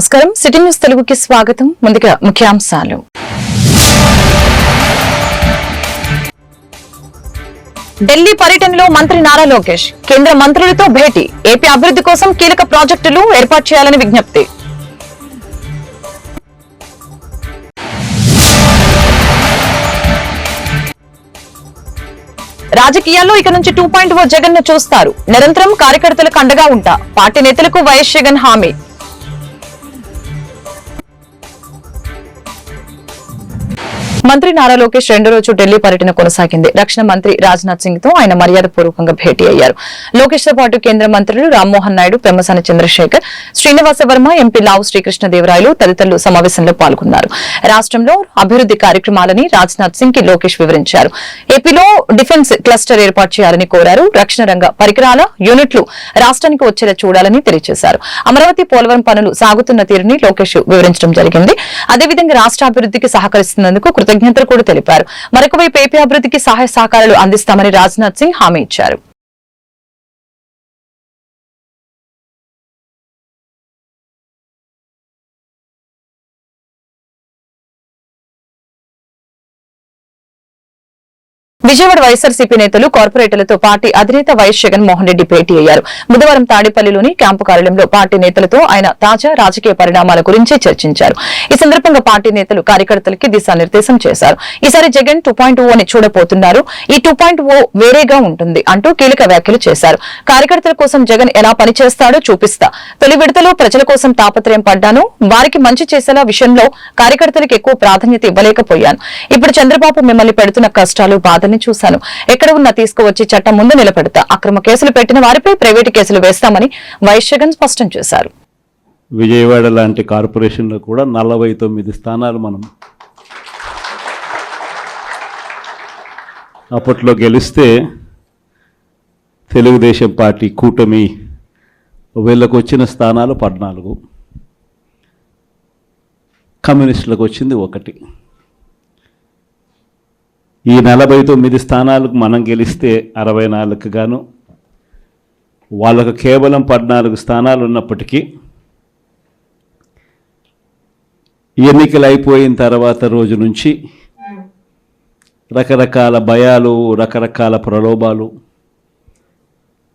నమస్కారం. City news తెలుగుకి స్వాగతం. ముందుగా ముఖ్యాంశాలు. ఢిల్లీ పర్యటనలో మంత్రి నారా లోకేష్ కేంద్ర మంత్రులతో భేటీ. ఏపీ అభివృద్ధి కోసం కీలక ప్రాజెక్టులు ఏర్పాటు చేయాలని విజ్ఞప్తి. రాజకీయాల్లో ఇక నుంచి టూ పాయింట్ ఓ జగన్ను చూస్తారు. నిరంతరం కార్యకర్తలకు అండగా ఉంటా. పార్టీ నేతలకు వైఎస్ జగన్ హామీ. మంత్రి నారా లోకేష్ రెండో రోజు ఢిల్లీ పర్యటన కొనసాగింది. రక్షణ మంత్రి రాజ్నాథ్ సింగ్తో ఆయన మర్యాద పూర్వకంగా భేటీ అయ్యారు. లోకేష్తో పాటు కేంద్ర మంత్రులు రామ్మోహన్ నాయుడు పెమ్మసాని చంద్రశేఖర్ శ్రీనివాస వర్మ ఎంపీ లావు శ్రీకృష్ణదేవరాయలు తదితరులు సమావేశంలో పాల్గొన్నారు. రాష్ట్రంలో అభివృద్ది కార్యక్రమాలని రాజ్నాథ్ సింగ్కి లోకేష్ వివరించారు. ఏపీలో డిఫెన్స్ క్లస్టర్ ఏర్పాటు చేయాలని కోరారు. రక్షణ రంగ పరికరాల యూనిట్లు రాష్ట్రానికి వచ్చేలా చూడాలని తెలియజేశారు. అమరావతి పోలవరం పనులు సాగుతున్న తీరుని లోకేష్ వివరించడం జరిగింది. అదేవిధంగా రాష్ట్ర అభివృద్ధికి సహకరిస్తున్నందుకు కృతజ్ఞతలు కూడా తెలిపారు. మరొకవైపు ఏపీ అభివృద్ధికి సహాయ సహకారాలు అందిస్తామని రాజ్నాథ్ సింగ్ హామీ ఇచ్చారు. విజయవాడ వైఎస్ఆర్సీపీ నేతలు కార్పొరేటర్లతో పార్టీ అధినేత వైఎస్ జగన్మోహన్ రెడ్డి భేటీ అయ్యారు. బుధవారం తాడేపల్లిలోని క్యాంపు కార్యాలయంలో పార్టీ నేతలతో ఆయన తాజా రాజకీయ పరిణామాల గురించి చర్చించారు. ఈ సందర్భంగా పార్టీ నేతలు కార్యకర్తలకి దిశానిర్దేశం చేశారు. ఈసారి జగన్ టూ పాయింట్ అని చూడబోతున్నారు. ఈ టూ పాయింట్ ఓ వేరేగా ఉంటుంది అంటూ కీలక వ్యాఖ్యలు చేశారు. కార్యకర్తల కోసం జగన్ ఎలా పనిచేస్తాడో చూపిస్తా. తొలి విడతలో ప్రజల కోసం తాపత్రయం పడ్డాను. వారికి మంచి చేసేలా విషయంలో కార్యకర్తలకు ఎక్కువ ప్రాధాన్యత ఇవ్వలేకపోయాను. ఇప్పుడు చంద్రబాబు మిమ్మల్ని పెడుతున్న కష్టాలు బాధని చూశాను. ఎక్కడ ఉన్నా తీసుకువచ్చి చట్టం ముందు నిలబెడతా. అక్రమ కేసులు పెట్టిన వారిపై ప్రైవేటు కేసులు వేస్తామని వైశ్యగన్ స్పష్టం చేశారు. విజయవాడ లాంటి కార్పొరేషన్లో కూడా నలభై తొమ్మిది స్థానాలు మనం అప్పట్లో గెలిస్తే తెలుగుదేశం పార్టీ కూటమి వీళ్ళకు వచ్చిన స్థానాలు పద్నాలుగు. కమ్యూనిస్టులకు వచ్చింది ఒకటి. ఈ నలభై తొమ్మిది స్థానాలకు మనం గెలిస్తే అరవై నాలుగుకు గాను వాళ్ళకు కేవలం పద్నాలుగు స్థానాలు ఉన్నప్పటికీ ఎన్నికలు అయిపోయిన తర్వాత రోజు నుంచి రకరకాల భయాలు రకరకాల ప్రలోభాలు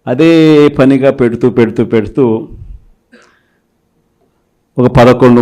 అదే పనిగా పెడుతూ పెడుతూ పెడుతూ ఒక పదకొండు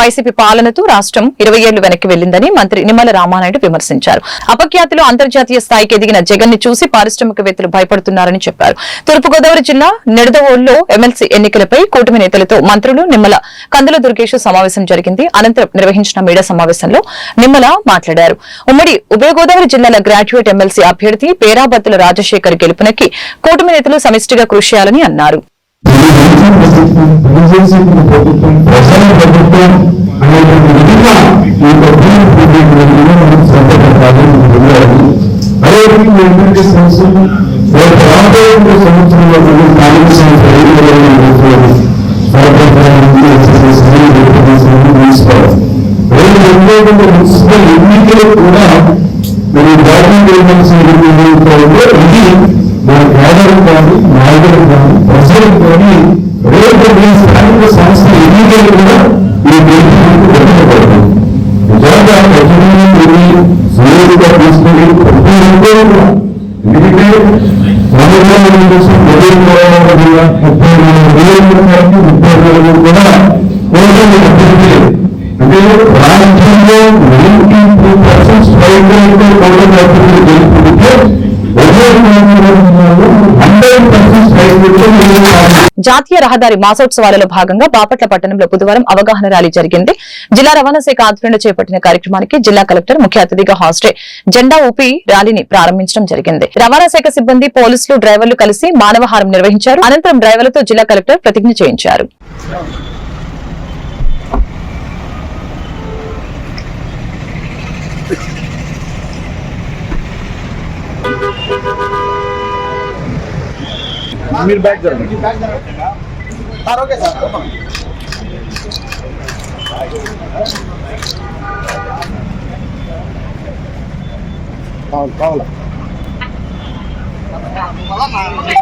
వైసీపీ పాలనతో రాష్ట్రం ఇరవై ఏళ్ళు వెనక్కి వెళ్ళిందని మంత్రి నిమ్మల రామానాయుడు విమర్శించారు. అపఖ్యాతిలో అంతర్జాతీయ స్థాయికి ఎదిగిన జగన్ని చూసి పారిశ్రామికవేత్తలు భయపడుతున్నారని చెప్పారు. తూర్పుగోదావరి జిల్లా నిడదవోలులో ఎమ్మెల్సీ ఎన్నికలపై కూటమి నేతలతో మంత్రులు నిమ్మల కందుల దుర్గేష్ సమావేశం జరిగింది. అనంతరం నిర్వహించిన మీడియా సమావేశంలో నిమ్మల మాట్లాడారు. ఉమ్మడి ఉభయ గోదావరి జిల్లాల గ్రాడ్యుయేట్ ఎమ్మెల్సీ అభ్యర్థి పేరాబత్తుల రాజశేఖర్ గెలుపునకి కూటమి నేతలు సమిష్టిగా కృషి చేయాలని అన్నారు. బీజేపీ ప్రభుత్వం ప్రజల ప్రభుత్వం అనేటువంటి విధంగా ఈ ప్రభుత్వం మనం శ్రద్ధ పెట్టాలి ఇది తెలియాలి అదేవిధంగా ఏంటంటే సంవత్సరం రేపు రాబోయే మూడు సంవత్సరంలో మనం స్థానిక సంస్థలు ఏం చేయాలని అనుకోవాలి. కార్యకర్తల నుంచి ఎక్సర్సైజ్ని, రిప్రజెంటేషన్ని తీసుకోవాలి. రెండు ఉండేటువంటి మున్సిపల్ ఎన్నికలు కూడా మరి జాతీయ గవర్నమెంట్స్ ఇది మన పేదలకు కానీ నాయకులకు కానీ ప్రజలకు కానీ రేపు మీ స్థానిక సంస్థ ఎన్నికలు కూడా ఈ దేశానికి పెట్టబడుతుంది నిజంగా ప్రజలను మీరు సూర్యుడిగా తీసుకుని ప్రతి ఒక్కరూ కూడా ఎందుకంటే రాజధాని కోసం ముప్పై ముప్పై నాలుగు ముప్పై నాలుగు కూడా కోటలు అభ్యర్థి అంటే రాజ్యంలో నైన్టీ టూ పర్సెంట్ స్ట్రైక్ రేట్తో కోటలు జాతీయ రహదారి మాసోత్సవాలలో భాగంగా బాపట్ల పట్టణంలో బుధవారం అవగాహన ర్యాలీ జరిగింది. జిల్లా రవాణా శాఖ ఆధ్వర్యంలో చేపట్టిన కార్యక్రమానికి జిల్లా కలెక్టర్ ముఖ్య అతిథిగా హాస్టే జెండా ఊపి ర్యాలీని ప్రారంభించడం జరిగింది. రవాణా శాఖ సిబ్బంది పోలీసులు డ్రైవర్లు కలిసి మానవహారం నిర్వహించారు. అనంతరం డ్రైవర్లతో జిల్లా కలెక్టర్ ప్రతిజ్ఞ చేయించారు. మీరు బ్యాక్ జరగండి కావాలా రహదారి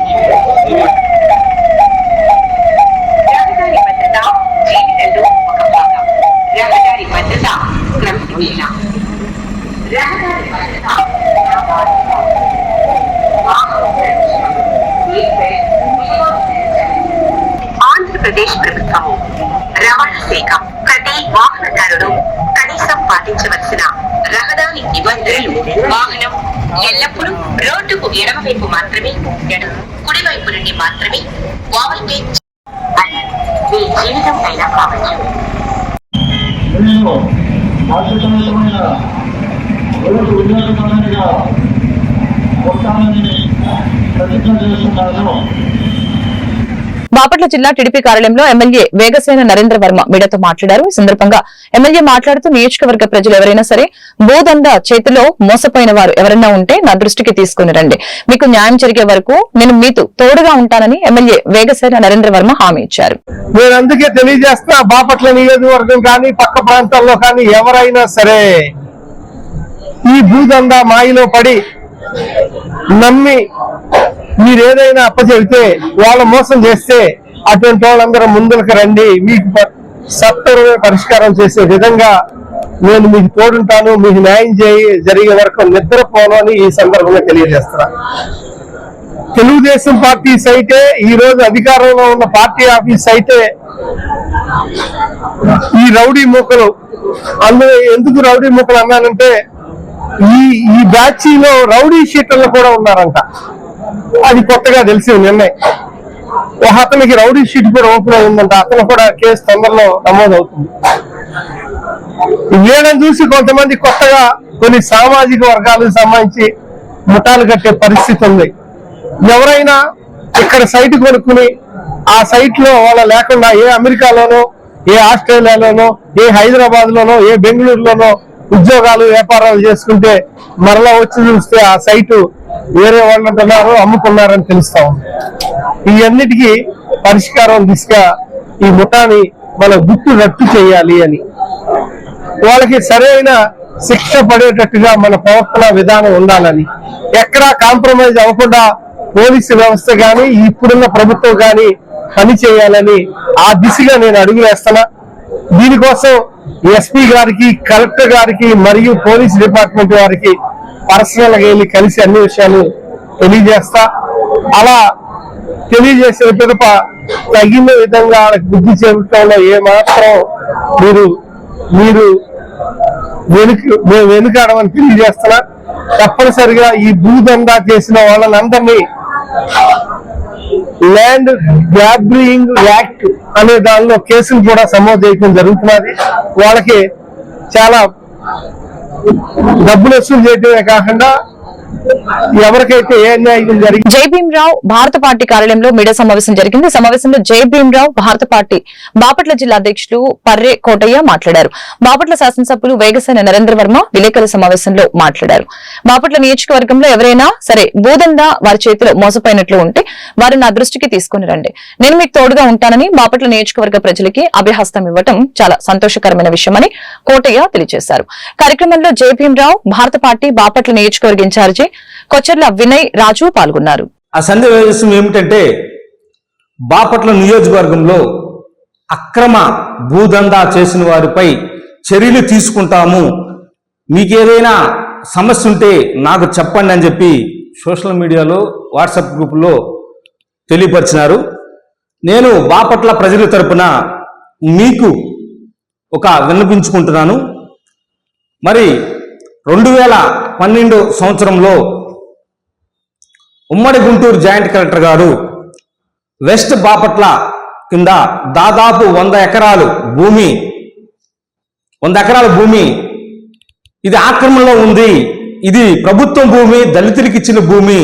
ఎల్లప్పుడూ రోడ్డుకు ఎడమవైపు మాత్రమే ఎడమ కుడివైపు నుండి మాత్రమే ఓవర్టేక్ అది మీ జీవితం అయినా కావచ్చు నేను బాధ్యతమైన రోజు వినియోగకరంగా కొట్టాలని ప్రతిజ్ఞ చేస్తున్నాను బాపట్ల జిల్లా టీడీపీ కార్యాలయంలో ఎమ్మెల్యే వేగసేన నరేంద్ర వర్మ మీడియాతో మాట్లాడారు. ఈ సందర్భంగా ఎమ్మెల్యే మాట్లాడుతూ నియోజకవర్గ ప్రజలు ఎవరైనా సరే భూదంద చేతిలో మోసపోయిన వారు ఎవరైనా ఉంటే నా దృష్టికి తీసుకుని రండి. మీకు న్యాయం జరిగే వరకు నేను మీతో తోడుగా ఉంటానని ఎమ్మెల్యే వేగసేన నరేంద్ర వర్మ హామీ ఇచ్చారు. నేను అందుకే తెలియజేస్తున్నా బాపట్ల నియోజకవర్గం కానీ పక్క ప్రాంతాల్లో కానీ ఎవరైనా సరే ఈ భూదంద మాయలో పడి నమ్మి మీరు ఏదైనా అప్పచెబితే వాళ్ళ మోసం చేస్తే అటువంటి వాళ్ళందరూ ముందరకు రండి. మీకు సత్వరమే పరిష్కారం చేసే విధంగా నేను మీకు తోడుంటాను. మీకు న్యాయం చేయి జరిగే వరకు నిద్రపోను అని ఈ సందర్భంగా తెలియజేస్తున్నా. తెలుగుదేశం పార్టీ సైతే ఈ రోజు అధికారంలో ఉన్న పార్టీ ఆఫీస్ అయితే ఈ రౌడీ మూకలు. అందులో ఎందుకు రౌడీ మూకలు అన్నానంటే ఈ ఈ బ్యాచీలో రౌడీ షీటర్లు కూడా ఉన్నారంట. అది కొత్తగా తెలిసి నిన్నే. ఒక అతనికి రౌడీ షీట్ కూడా ఓపెన్ అయిందంట. అతను కూడా కేసు తొందరలో నమోదవుతుంది. వీళ్ళని చూసి కొంతమంది కొత్తగా కొన్ని సామాజిక వర్గాలకు సంబంధించి ముఠాలు కట్టే పరిస్థితి ఉంది. ఎవరైనా ఇక్కడ సైట్ కొనుక్కుని ఆ సైట్లో వాళ్ళ లేకుండా ఏ అమెరికాలోనో ఏ ఆస్ట్రేలియాలోనో ఏ హైదరాబాద్ లోనో ఏ బెంగళూరులోనో ఉద్యోగాలు వ్యాపారాలు చేసుకుంటే మరలా వచ్చి చూస్తే ఆ సైటు వేరే వాళ్ళు అంటున్నారు అమ్ముకున్నారని తెలుస్తా ఉంది. ఇవన్నిటికీ పరిష్కారం దిశగా ఈ ముఠాని మన గుట్టు రట్టు చేయాలి అని. వాళ్ళకి సరైన శిక్ష పడేటట్టుగా మన ప్రవర్తన విధానం ఉండాలని. ఎక్కడా కాంప్రమైజ్ అవ్వకుండా పోలీసు వ్యవస్థ కానీ ఇప్పుడున్న ప్రభుత్వం కానీ పని చేయాలని ఆ దిశగా నేను అడుగులేస్తాను దీనికోసం ఎస్పీ గారికి కలెక్టర్ గారికి మరియు పోలీస్ డిపార్ట్మెంట్ వారికి పర్సనల్గా వెళ్ళి కలిసి అన్ని విషయాలు తెలియజేస్తా. అలా తెలియజేసిన పిదప తగిన విధంగా వాళ్ళకి బుద్ధి చెప్పడంలో ఏ మాత్రం మీరు మీరు వెనుక మేము వెనుకాడమని తెలియజేస్తున్నా. తప్పనిసరిగా ఈ భూదందా చేసిన వాళ్ళని అందరినీ ల్యాండ్ గ్యాబ్రింగ్ యాక్ట్ అనే దానిలో కేసులు కూడా సమోదు చేయడం జరుగుతున్నది. వాళ్ళకి చాలా డబ్బులు వసూలు చేయడమే కాకుండా ఎవరికైతే ఏ అన్యాయం జరిగింది జై భీమరావు భారత పార్టీ కార్యాలయంలో మీడియా సమావేశం జరిగింది. సమావేశంలో జై భీమరావు భారత పార్టీ బాపట్ల జిల్లా అధ్యక్షులు పర్రే కోటయ్య మాట్లాడారు. బాపట్ల శాసనసభ్యులు వేగసేన నరేంద్ర వర్మ విలేకరుల సమావేశంలో మాట్లాడారు. బాపట్ల నియోజకవర్గంలో ఎవరైనా సరే భూదందా వారి చేతిలో మోసపోయినట్లు ఉంటే వారు నా దృష్టికి తీసుకుని రండి. నేను మీకు తోడుగా ఉంటానని బాపట్ల నియోజకవర్గ ప్రజలకి అభ్యహస్తం ఇవ్వటం చాలా సంతోషకరమైన విషయమని కోటయ్య తెలియజేశారు. కార్యక్రమంలో జై భీమరావు భారత పార్టీ బాపట్ల నియోజకవర్గ ఇన్ఛార్జి కొచ్చర్ల వినయ్ రాజు పాల్గొన్నారు. ఆ సందేశం ఏమిటంటే బాపట్ల నియోజకవర్గంలో అక్రమ భూదందా చేసిన వారిపై చర్యలు తీసుకుంటాము. మీకేదైనా సమస్య ఉంటే నాకు చెప్పండి అని చెప్పి సోషల్ మీడియాలో వాట్సాప్ గ్రూపులో తెలియపరిచినారు. నేను బాపట్ల ప్రజల తరపున మీకు ఒక విన్నపించుకుంటున్నాను. మరి రెండు వేల పన్నెండు సంవత్సరంలో ఉమ్మడి గుంటూరు జాయింట్ కలెక్టర్ గారు వెస్ట్ బాపట్ల కింద దాదాపు వంద ఎకరాలు భూమి వంద ఎకరాల భూమి ఇది ఆక్రమణలో ఉంది. ఇది ప్రభుత్వం భూమి దళితులకి ఇచ్చిన భూమి.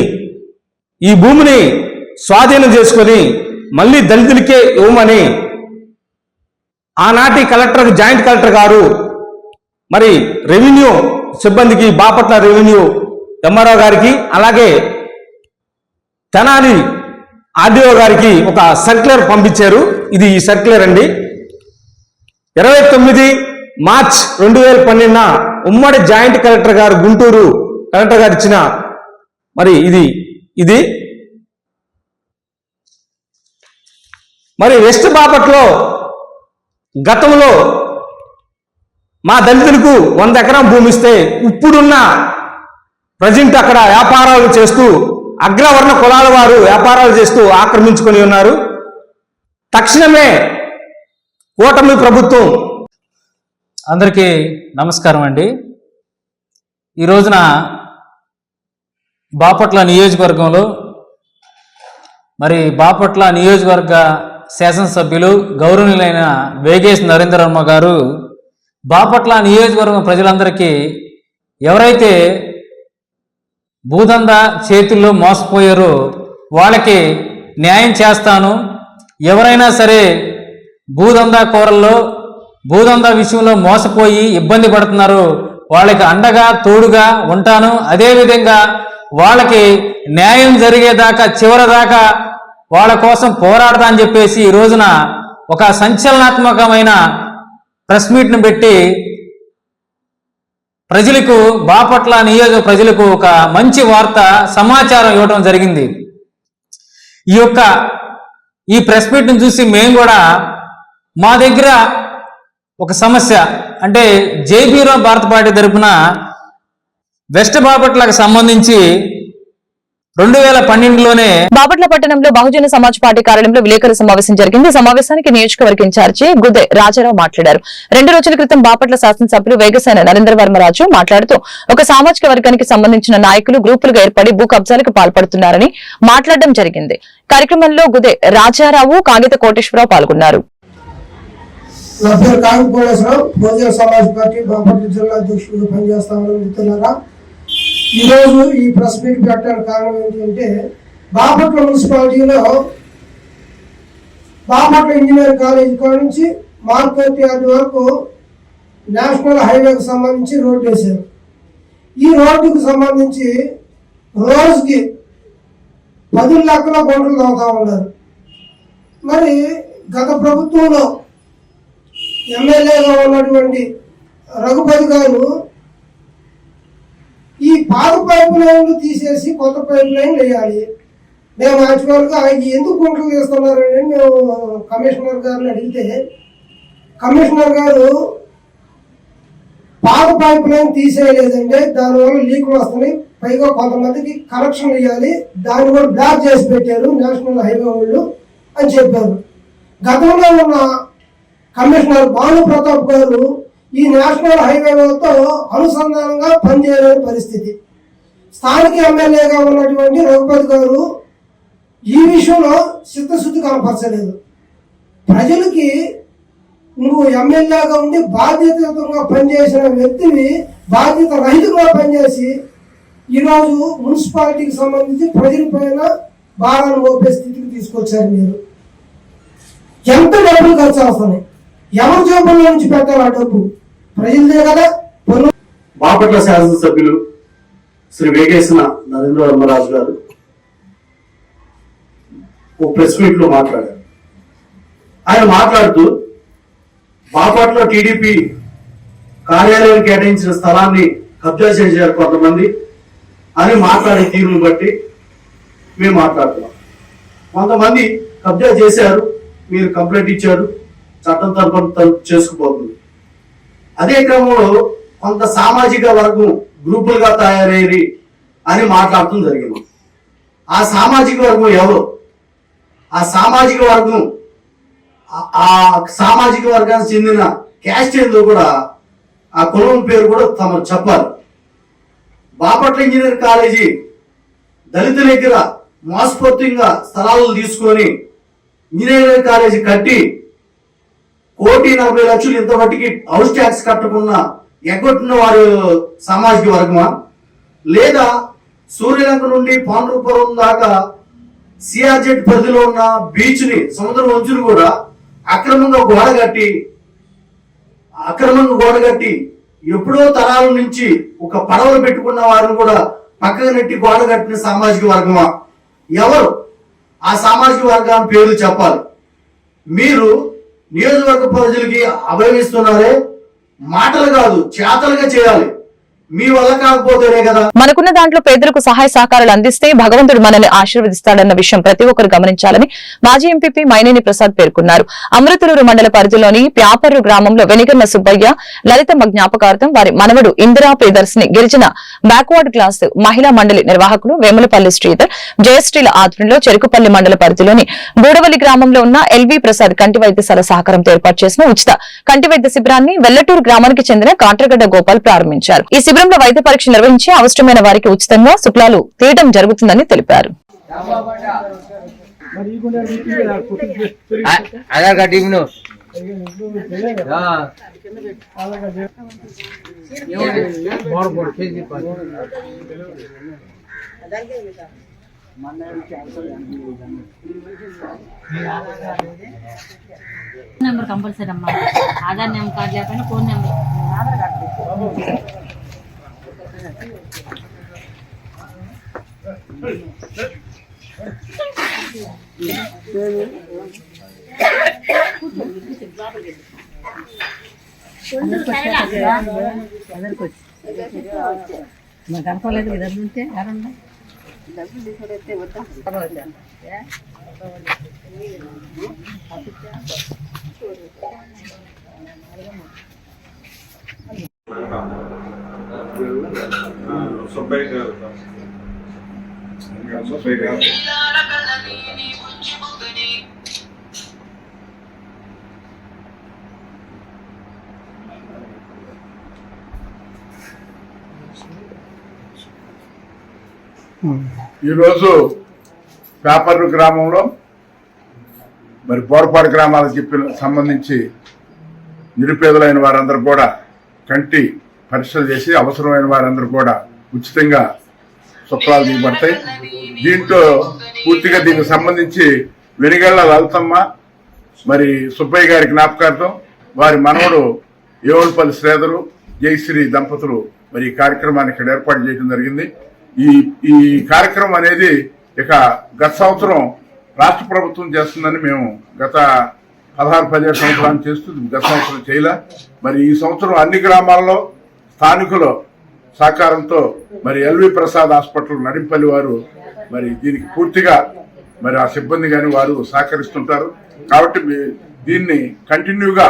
ఈ భూమిని స్వాధీనం చేసుకొని మళ్ళీ దళితులకే ఇవ్వమని ఆనాటి కలెక్టర్ జాయింట్ కలెక్టర్ గారు మరి రెవెన్యూ సిబ్బందికి బాపట్ల రెవెన్యూ ఎంఆర్ఓ గారికి అలాగే తెనాలి ఆర్డీఓ గారికి ఒక సర్క్యులర్ పంపించారు. ఇది ఈ సర్క్యులర్ అండి. ఇరవై తొమ్మిది మార్చ్ రెండు వేల పన్నెండున ఉమ్మడి జాయింట్ కలెక్టర్ గారు గుంటూరు కలెక్టర్ గారు ఇచ్చిన మరి ఇది ఇది. మరి వెస్ట్ బాపట్లో గతంలో మా దళితులకు వంద ఎకరం భూమి ఇస్తే ఇప్పుడున్న ప్రజెంట్ అక్కడ వ్యాపారాలు చేస్తూ అగ్రవర్ణ కులాల వారు వ్యాపారాలు చేస్తూ ఆక్రమించుకొని ఉన్నారు. తక్షణమే కూటమి ప్రభుత్వం. అందరికీ నమస్కారం అండి. ఈ రోజున బాపట్ల నియోజకవర్గంలో మరి బాపట్ల నియోజకవర్గ శాసనసభ్యులు గౌరవనీయులైన వేగేష్ నరేంద్ర వర్మ గారు బాపట్ల నియోజకవర్గం ప్రజలందరికీ ఎవరైతే భూదంద చేతుల్లో మోసపోయారో వాళ్ళకి న్యాయం చేస్తాను. ఎవరైనా సరే భూదందా కూరల్లో భూదందా విషయంలో మోసపోయి ఇబ్బంది పడుతున్నారు వాళ్ళకి అండగా తోడుగా ఉంటాను. అదేవిధంగా వాళ్ళకి న్యాయం జరిగేదాకా చివరిదాకా వాళ్ళ కోసం పోరాడతా అని చెప్పేసి ఈ రోజున ఒక సంచలనాత్మకమైన ప్రెస్ మీట్ను పెట్టి ప్రజలకు బాపట్ల నియోజక ప్రజలకు ఒక మంచి వార్త సమాచారం ఇవ్వడం జరిగింది. ఈ యొక్క ఈ ప్రెస్ మీట్ను చూసి మేము కూడా మా దగ్గర ఒక సమస్య అంటే జేబీరావు భారత పార్టీ తరపున వెస్ట్ బాపట్లకు సంబంధించి రెండు వేల పన్నెండులోనే బాపట్ల పట్టణంలో బహుజన సమాజ్ పార్టీ కార్యాలయంలో విలేకరుల సమావేశం జరిగింది. సమావేశానికి నియోజకవర్గ ఇన్ఛార్జి గుద్దె రాజారావు మాట్లాడారు. రెండు రోజుల క్రితం బాపట్ల శాసనసభ్యులు వేగసేన నరేంద్ర వర్మరాజు మాట్లాడుతూ ఒక సామాజిక వర్గానికి సంబంధించిన నాయకులు గ్రూపులుగా ఏర్పడి భూ కబ్జాలకు పాల్పడుతున్నారని మాట్లాడడం జరిగింది. కార్యక్రమంలో గుదే రాజారావు కాగిత కోటేశ్వరరావు పాల్గొన్నారు. సమాజ్ పార్టీ బాపట్ల జిల్లా అధ్యక్షుడిగా పనిచేస్తామని ఈరోజు ఈ ప్రెస్ మీట్ పెట్టడానికి కారణం ఏంటంటే బాపట్ల మున్సిపాలిటీలో బాపట్ల ఇంజనీర్ కాలేజ్ కాడ నుంచి మార్కెట్ యార్డ్ వరకు నేషనల్ హైవేకి సంబంధించి రోడ్డు వేశారు. ఈ రోడ్డుకు సంబంధించి రోజుకి పది లక్షల గొంతులు తవ్వుతూ ఉన్నారు. మరి గత ప్రభుత్వంలో ఎమ్మెల్యేగా ఉన్నటువంటి రఘుపతి గారు ఈ పాత పైపు లైన్లు తీసేసి కొత్త పైపు లైన్ వేయాలి. మేము యాక్చువల్గా ఎందుకు గుంటలు అని మేము కమిషనర్ గారిని అడిగితే కమిషనర్ గారు పాత పైప్ లైన్ తీసేయలేదంటే దానివల్ల లీకులు వస్తున్నాయి. పైగా కొంతమందికి కనెక్షన్ ఇవ్వాలి. దాన్ని కూడా బ్లాక్ చేసి పెట్టారు నేషనల్ హైవే వాళ్ళు అని చెప్పారు. గతంలో ఉన్న కమిషనర్ భాను ప్రతాప్ గారు ఈ నేషనల్ హైవేలతో అనుసంధానంగా పనిచేయలేని పరిస్థితి. స్థానిక ఎమ్మెల్యేగా ఉన్నటువంటి రఘుపతి గారు ఈ విషయంలో చిత్తశుద్ధి కనపరచలేదు. ప్రజలకి నువ్వు ఎమ్మెల్యేగా ఉండి బాధ్యతగా పనిచేసిన వ్యక్తిని బాధ్యత రహితంగా పనిచేసి ఈరోజు మున్సిపాలిటీకి సంబంధించి ప్రజల పైన భారాన్ని మోపే స్థితికి తీసుకొచ్చారు మీరు. ఎంత డబ్బులు ఖర్చు అవుతున్నాయి? ఎవరి జోబుల్లో నుంచి పెట్టాలి ఆ డబ్బు? ప్రజలదే కదా? బాపట్ల శాసనసభ్యులు శ్రీ వేగేసిన నరేంద్ర వర్మరాజు గారు ఓ ప్రెస్ మీట్లో మాట్లాడారు. ఆయన మాట్లాడుతూ బాపట్ల టీడీపీ కార్యాలయం కేటాయించిన స్థలాన్ని కబ్జా చేశారు కొంతమంది అని మాట్లాడే తీరును బట్టి మేము మాట్లాడుతున్నాం. కొంతమంది కబ్జా చేశారు మీరు కంప్లైంట్ ఇచ్చారు చట్టం తరపున తలుపు చేసుకుపోతుంది. అదే క్రమంలో కొంత సామాజిక వర్గం గ్రూపులుగా తయారయ్యి అని మాట్లాడటం జరిగింది. ఆ సామాజిక వర్గం ఎవరు? ఆ సామాజిక వర్గం ఆ- సామాజిక వర్గానికి చెందిన క్యాస్ట్ ఏందో కూడా ఆ కులం పేరు కూడా తమరు చెప్పాలి. బాపట్ల ఇంజనీర్ కాలేజీ దళితుల దగ్గర మోసపూర్తిగా స్థలాలు తీసుకొని ఇంజనీరింగ్ కాలేజీ కట్టి కోటి నలభై లక్షలు ఇంత మట్టికి హౌస్ ట్యాక్స్ కట్టకుండా ఎగ్గొట్టిన వారు సామాజిక వర్గమా? లేదా సూర్యలంక నుండి పాండ్రపురం దాకా సిఆర్జెట్ పరిధిలో ఉన్న బీచ్ని సముద్ర వంచులు కూడా అక్రమంగా గోడ కట్టి అక్రమంగా గోడ కట్టి ఎప్పుడో తరాల నుంచి ఒక పడవలు పెట్టుకున్న వారిని కూడా పక్కకు నెట్టి గోడ కట్టిన సామాజిక వర్గమా? ఎవరు? ఆ సామాజిక వర్గాన్ని పేర్లు చెప్పాలి. మీరు నియోజకవర్గ ప్రజలకి అభయమిస్తున్నారే మాటలు కాదు చేతలుగా చేయాలి. మీ వల్ల కాకపోతేనే కదా. మనకున్న దాంట్లో పేదలకు సహాయ సహకారాలు అందిస్తే భగవంతుడు మనల్ని ఆశీర్వదిస్తాడన్న విషయం ప్రతి ఒక్కరు గమనించాలని మాజీ ఎంపీ మైనేని ప్రసాద్ పేర్కొన్నారు. అమృతలూరు మండల పరిధిలోని ప్యాపర్రు గ్రామంలో వెనిగన్న సుబ్బయ్య లలితమ్మ జ్ఞాపకార్థం వారి మనవడు ఇందిరా ప్రియదర్శిని గిరిజన బ్యాక్వర్డ్ క్లాస్ మహిళా మండలి నిర్వాహకులు వేములపల్లి శ్రీధర్ జయశ్రీల ఆధ్వర్యంలో చెరుకుపల్లి మండల పరిధిలోని బూడవల్లి గ్రామంలో ఉన్న ఎల్వి ప్రసాద్ కంటి వైద్యశాల సహకారంతో ఏర్పాటు చేసిన ఉచిత కంటి వైద్య శిబిరాన్ని వెల్లటూరు గ్రామానికి చెందిన కాట్రగడ్డ గోపాల్ ప్రారంభించారు. ఈ శిబిరంలో వైద్య పరీక్ష నిర్వహించి అవసరమైన వారికి ఉచితంగా శుక్లాలు తీయడం జరుగుతుందని తెలిపారు. ఆధార్ కార్డు ఇవ్వను నెంబర్ కంపల్సరీ అమ్మా. ఆధార్ నెంబర్ కార్డు లేకపోయినా ఫోన్ నెంబర్ మగాన్ కాలేజ్ విధంటే ఎవరండి Thank you. అనుకోలేదు కదా. ఈరోజు పేపర్లు గ్రామంలో మరి బోరపాడు గ్రామాలకు చెప్పిన సంబంధించి నిరుపేదలైన వారందరూ కూడా కంటి పరీక్షలు చేసి అవసరమైన వారందరూ కూడా ఉచితంగా శుక్రాలు దిగబడతాయి దీంట్లో పూర్తిగా దీనికి సంబంధించి వెనుగళ్ళ లలితమ్మ మరి సుబ్బయ్య గారి జ్ఞాపకార్థం వారి మనవడు ఏవల్పల్లి శ్రీధరు జయశ్రీ దంపతులు మరి ఈ కార్యక్రమాన్ని ఇక్కడ ఏర్పాటు చేయడం జరిగింది. ఈ ఈ కార్యక్రమం అనేది ఇక గత సంవత్సరం రాష్ట్ర ప్రభుత్వం చేస్తుందని మేము గత పదహారు పదిహేడు సంవత్సరాలు చేస్తూ గత సంవత్సరం చేయలే. మరి ఈ సంవత్సరం అన్ని గ్రామాల్లో స్థానికులు సహకారంతో మరి ఎల్వి ప్రసాద్ హాస్పిటల్ నడింపల్లి వారు మరి దీనికి పూర్తిగా మరి ఆ సిబ్బంది కానీ వారు సహకరిస్తుంటారు. కాబట్టి దీన్ని కంటిన్యూగా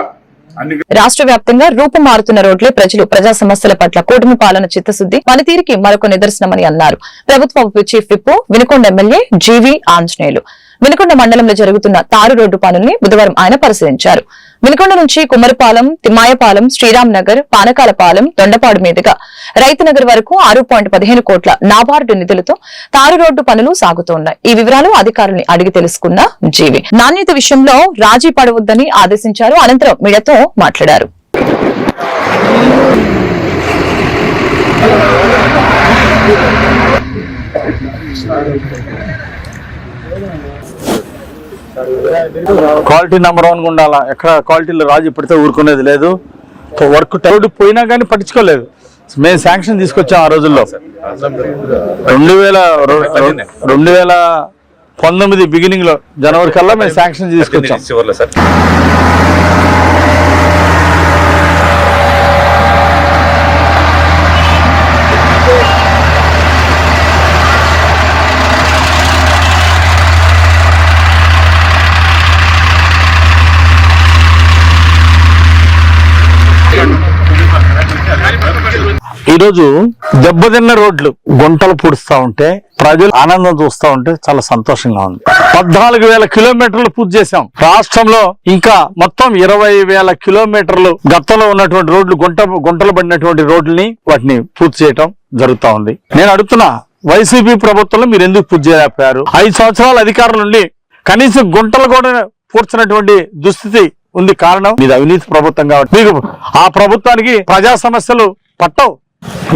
రాష్ట్ర వ్యాప్తంగా రూపుమారుతున్న రోడ్లే ప్రజలు ప్రజా సమస్యల పట్ల కూటమి పాలన చిత్తశుద్ది పనితీరుకి మరొక నిదర్శనమని అన్నారు. ప్రభుత్వ chief whip Vinukonda MLA GV Anjaneyulu. Vinukonda మండలంలో జరుగుతున్న తారు రోడ్డు పనుల్ని బుధవారం ఆయన పరిశీలించారు. వినుకొండ నుంచి కుమ్మరిపాలెం తిమ్మాయపాలెం శ్రీరామ్ నగర్ పానకాలపాలెం దొండపాడు మీదుగా రైతునగర్ వరకు ఆరు పాయింట్ పదిహేను కోట్ల నాబార్డు నిధులతో తారు రోడ్డు పనులు సాగుతున్నాయి ఈ వివరాలు అధికారుల్ని అడిగి తెలుసుకున్న జీవి. నాణ్యత విషయంలో రాజీ పడవద్దని ఆదేశించారు. అనంతరం మీడియాతో మాట్లాడారు. క్వాలిటీ నెంబర్ వన్ ఉండాలా? ఎక్కడ క్వాలిటీలో రాజు పెడితే ఊరుకునేది లేదు. వర్క్ టైడ్ పోయినా కానీ పట్టించుకోలేదు. మేము శాంక్షన్ తీసుకొచ్చాం ఆ రోజుల్లో. రెండు వేల రెండు వేల పంతొమ్మిది బిగినింగ్లో జనవరి కల్లా మేము శాంక్షన్ తీసుకొచ్చాం. ఈరోజు దెబ్బతిన్న రోడ్లు గుంటలు పూడుస్తా ఉంటే ప్రజలు ఆనందం చూస్తా ఉంటే చాలా సంతోషంగా ఉంది. పద్నాలుగు వేల కిలోమీటర్లు పూర్తి చేశాం. రాష్ట్రంలో ఇంకా మొత్తం ఇరవై వేల కిలోమీటర్లు గతంలో ఉన్నటువంటి రోడ్లు గుంట గుంటలు పడినటువంటి రోడ్లని వాటిని పూర్తి చేయటం జరుగుతూ ఉంది. నేను అడుగుతున్నా వైసీపీ ప్రభుత్వంలో మీరు ఎందుకు పూర్తి చేయలేకపోయారు? ఐదు సంవత్సరాల అధికారుల నుండి కనీసం గుంటలు కూడా పూడ్చినటువంటి దుస్థితి ఉంది కారణం? మీద అవినీతి ప్రభుత్వం కాబట్టి. మీకు ఆ ప్రభుత్వానికి ప్రజా సమస్యలు పట్టవు.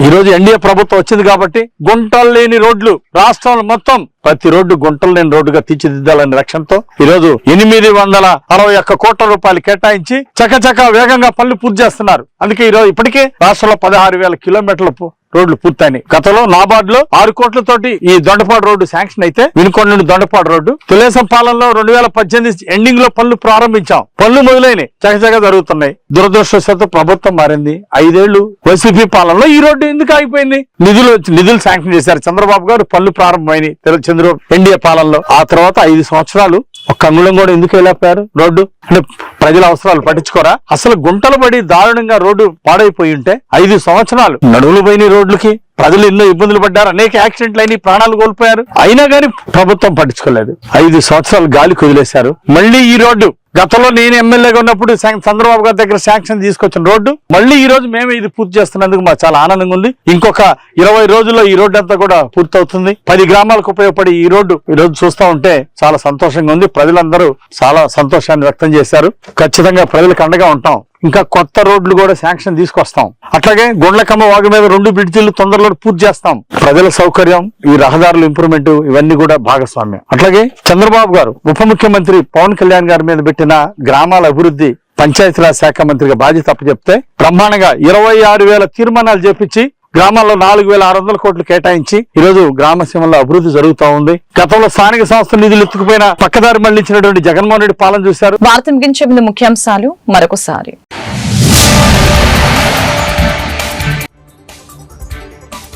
ఈ రోజు ఎన్డీఏ ప్రభుత్వం వచ్చింది కాబట్టి గుంటలు లేని రోడ్లు రాష్ట్రంలో మొత్తం ప్రతి రోడ్డు గుంటలు లేని రోడ్డుగా తీర్చిదిద్దాలనే లక్ష్యంతో ఈ రోజు ఎనిమిది వందల అరవై ఒక్క కోట్ల రూపాయలు కేటాయించి చకచక వేగంగా పనులు పూర్తి చేస్తున్నారు. అందుకే ఈ రోజు ఇప్పటికే రాష్ట్రంలో పదహారు వేల కిలోమీటర్ల రోడ్లు పూర్తయినాయి. గతంలో నాబార్డ్లో ఆరు కోట్లతోటి ఈ దొండపాడు రోడ్డు శాంక్షన్ అయితే వినుకొండ నుండి దొండపాడు రోడ్డు తులేసం పాలనలో రెండు వేల పద్దెనిమిది ఎండింగ్లో పనులు ప్రారంభించాం. పనులు మొదలైనవి చకచక జరుగుతున్నాయి. దురదృష్టవశాత్తు ప్రభుత్వం మారింది. ఐదేళ్ళు వైసీపీ పాలనలో ఈ రోడ్డు ఎందుకు ఆగిపోయింది? నిధులు నిధులు శాంక్షన్ చేశారు చంద్రబాబు గారు. పనులు ప్రారంభమైనాయి చంద్రబాబు ఎన్డీఏ పాలనలో. ఆ తర్వాత ఐదు సంవత్సరాలు ఒక్క అంగుళం కూడా ఎందుకు వెళ్ళకపోయారు రోడ్డు? అంటే ప్రజల అవసరాలు పట్టించుకోరా? అసలు గుంటలు పడి దారుణంగా రోడ్డు పాడైపోయి ఉంటే ఐదు సంవత్సరాలు నడువులు పోయిన రోడ్లకి. ప్రజలు ఎన్నో ఇబ్బందులు పడ్డారు అనేక యాక్సిడెంట్లు అయినా ప్రాణాలు కోల్పోయారు. అయినా కానీ ప్రభుత్వం పట్టించుకోలేదు. ఐదు సంవత్సరాలు గాలి కుదిలేశారు మళ్ళీ ఈ రోడ్డు గతంలో నేను ఎమ్మెల్యేగా ఉన్నప్పుడు చంద్రబాబు గారి దగ్గర శాంక్షన్ తీసుకొచ్చిన రోడ్డు మళ్ళీ ఈ రోజు మేమే ఇది పూర్తి చేస్తున్నందుకు మాకు చాలా ఆనందంగా ఉంది. ఇంకొక ఇరవై రోజుల్లో ఈ రోడ్డు అంతా కూడా పూర్తవుతుంది. పది గ్రామాలకు ఉపయోగపడి ఈ రోడ్డు ఈ రోజు చూస్తా ఉంటే చాలా సంతోషంగా ఉంది. ప్రజలందరూ చాలా సంతోషాన్ని వ్యక్తం చేశారు. ఖచ్చితంగా ప్రజలకు అండగా ఉంటాం. ఇంకా కొత్త రోడ్లు కూడా శాంక్షన్ తీసుకొస్తాం. అట్లాగే గుండ్లకమ్మ వాగు మీద రెండు బ్రిడ్జిలు తొందరలో పూర్తి చేస్తాం. ప్రజల సౌకర్యం ఈ రహదారుల ఇంప్రూవ్మెంట్ ఇవన్నీ కూడా భాగస్వామ్యం. అట్లాగే చంద్రబాబు గారు ఉప ముఖ్యమంత్రి పవన్ కళ్యాణ్ గారి మీద పెట్టిన గ్రామాల అభివృద్ధి పంచాయతీరాజ్ శాఖ మంత్రిగా బాధ్యత అప్పచెప్తే బ్రహ్మాండంగా ఇరవై ఆరు వేల తీర్మానాలు చేపించి గ్రామాల్లో నాలుగు వేల ఆరు వందల కోట్లు కేటాయించి ఈ రోజు గ్రామ సీమల్లో అభివృద్ధి జరుగుతూ ఉంది. గతంలో స్థానిక సంస్థల నిధులు ఎత్తుకుపోయిన పక్కదారి మళ్ళించినటువంటి జగన్మోహన్ రెడ్డి పాలన చూశారు. భారత ముగించే ముందు ముఖ్యాంశాలు మరొకసారి.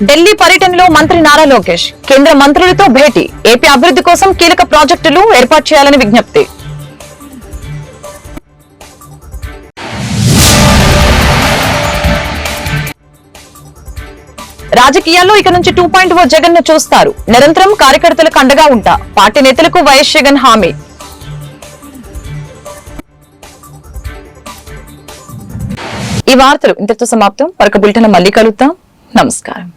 ఢిల్లీ పర్యటనలో మంత్రి నారా లోకేష్ కేంద్ర మంత్రులతో భేటీ ఏపీ అభివృద్ధి కోసం కీలక ప్రాజెక్టులు ఏర్పాటు చేయాలని విజ్ఞప్తి. రాజకీయాల్లో ఇక నుంచి టూ పాయింట్ ఓ జగన్ను చూస్తారు. నిరంతరం కార్యకర్తలకు అండగా ఉంటా. పార్టీ నేతలకు వైఎస్ జగన్ హామీ. ఈ వార్తలు ఇంతటితో సమాప్తం. మరొక బులెటిన్ మళ్ళీ కలుద్దాం. నమస్కారం.